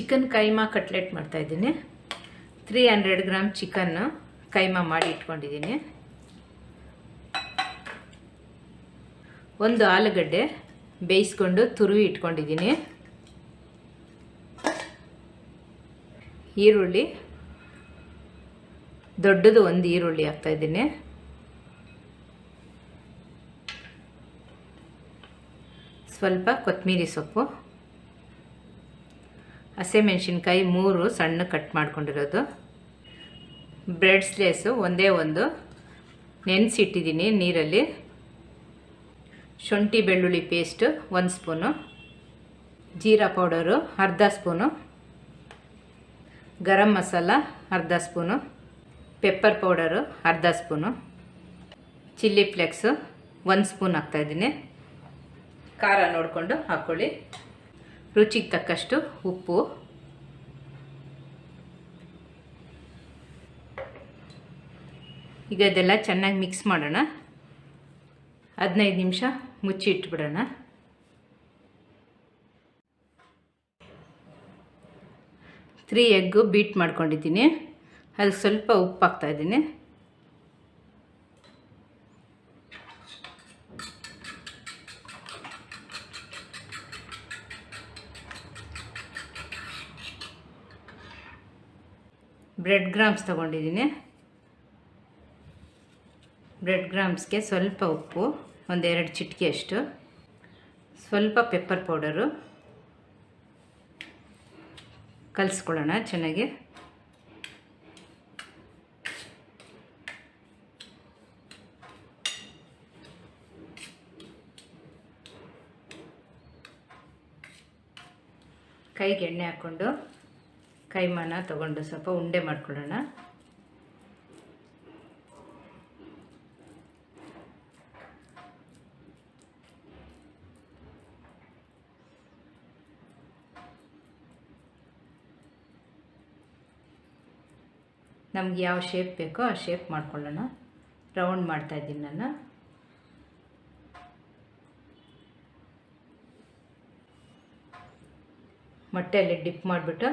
Chicken keema cutlet ಮಾಡ್ತಾಯಿದ್ದೀನಿ three hundred gram ಚಿಕನ್ನು ಕೈಮಾ ಮಾಡಿ ಇಟ್ಕೊಂಡಿದ್ದೀನಿ. ಒಂದು ಆಲೂಗಡ್ಡೆ ಬೇಯಿಸ್ಕೊಂಡು ತುರುವಿ ಇಟ್ಕೊಂಡಿದ್ದೀನಿ. ಈರುಳ್ಳಿ, ದೊಡ್ಡದು ಒಂದು ಈರುಳ್ಳಿ ಹಾಕ್ತಾಯಿದ್ದೀನಿ ಸ್ವಲ್ಪ ಕೊತ್ತಂಬರಿ ಸೊಪ್ಪು. ಹಸಿಮೆಣ್ಸಿನ್ಕಾಯಿ ಮೂರು ಸಣ್ಣ ಕಟ್ ಮಾಡ್ಕೊಂಡಿರೋದು. ಬ್ರೆಡ್ ಸ್ಲೇಸು ಒಂದೇ ಒಂದು. ನೆನೆಸಿಟ್ಟಿದ್ದೀನಿ ನೀರಲ್ಲಿ. ಶುಂಠಿ ಬೆಳ್ಳುಳ್ಳಿ ಪೇಸ್ಟು ಒಂದು ಸ್ಪೂನು ಜೀರಾ ಪೌಡರು ಅರ್ಧ ಸ್ಪೂನು ಗರಂ ಮಸಾಲ ಅರ್ಧ ಸ್ಪೂನು ಪೆಪ್ಪರ್ ಪೌಡರು ಅರ್ಧ ಸ್ಪೂನು ಚಿಲ್ಲಿ ಫ್ಲೆಕ್ಸು ಒಂದು ಸ್ಪೂನ್ ಹಾಕ್ತಾಯಿದ್ದೀನಿ ಖಾರ ನೋಡಿಕೊಂಡು ಹಾಕ್ಕೊಳ್ಳಿ ರುಚಿಗೆ ತಕ್ಕಷ್ಟು ಉಪ್ಪು. ಈಗ ಇದೆಲ್ಲ ಚೆನ್ನಾಗಿ ಮಿಕ್ಸ್ ಮಾಡೋಣ. ಹದಿನೈದು ನಿಮಿಷ ಮುಚ್ಚಿ ಇಟ್ಬಿಡೋಣ ತ್ರೀ ಎಗ್ಗು ಬೀಟ್ ಮಾಡ್ಕೊಂಡಿದ್ದೀನಿ. ಅಲ್ಲಿ ಸ್ವಲ್ಪ ಉಪ್ಪು ಹಾಕ್ತಾಯಿದ್ದೀನಿ ಬ್ರೆಡ್ ಗ್ರಾಮ್ಸ್ ತೊಗೊಂಡಿದ್ದೀನಿ. ಬ್ರೆಡ್ ಗ್ರಾಮ್ಸ್ಗೆ ಸ್ವಲ್ಪ ಉಪ್ಪು, ಒಂದೆರಡು ಚಿಟಿಕೆ ಅಷ್ಟು, ಸ್ವಲ್ಪ ಪೆಪ್ಪರ್ ಪೌಡರು ಕಲಿಸ್ಕೊಳ್ಳೋಣ ಚೆನ್ನಾಗಿ. ಕೈಗೆ ಎಣ್ಣೆ ಹಾಕ್ಕೊಂಡು ಕೈಮಾನ ತಗೊಂಡು ಸ್ವಲ್ಪ ಉಂಡೆ ಮಾಡ್ಕೊಳ್ಳೋಣ. ನಮ್ಗೆ ಯಾವ ಶೇಪ್ ಬೇಕೋ ಆ ಶೇಪ್ ಮಾಡ್ಕೊಳ್ಳೋಣ. ರೌಂಡ್ ಮಾಡ್ತಾಯಿದ್ದೀನಿ ನಾನು. ಮೊಟ್ಟೆಯಲ್ಲಿ ಡಿಪ್ ಮಾಡಿಬಿಟ್ಟು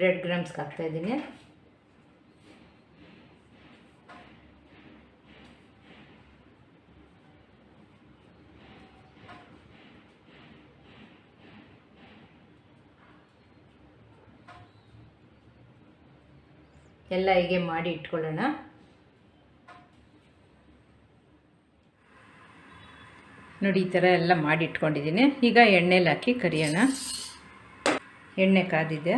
ಬ್ರೆಡ್ ಗ್ರಾಮ್ಸ್ಗೆ ಹಾಕ್ತಾಯಿದ್ದೀನಿ ಎಲ್ಲ ಹೀಗೆ ಮಾಡಿ ಇಟ್ಕೊಳ್ಳೋಣ. ನೋಡಿ, ಈ ಥರ ಎಲ್ಲ ಮಾಡಿ ಇಟ್ಕೊಂಡಿದ್ದೀನಿ. ಈಗ ಎಣ್ಣೆಲಿ ಹಾಕಿ ಕರಿಯೋಣ. ಎಣ್ಣೆ ಕಾದಿದೆ.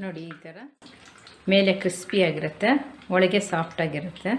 ನೋಡಿ ಈ ಥರ. ಮೇಲೆ ಕ್ರಿಸ್ಪಿಯಾಗಿರುತ್ತೆ ಒಳಗೆ ಸಾಫ್ಟಾಗಿರುತ್ತೆ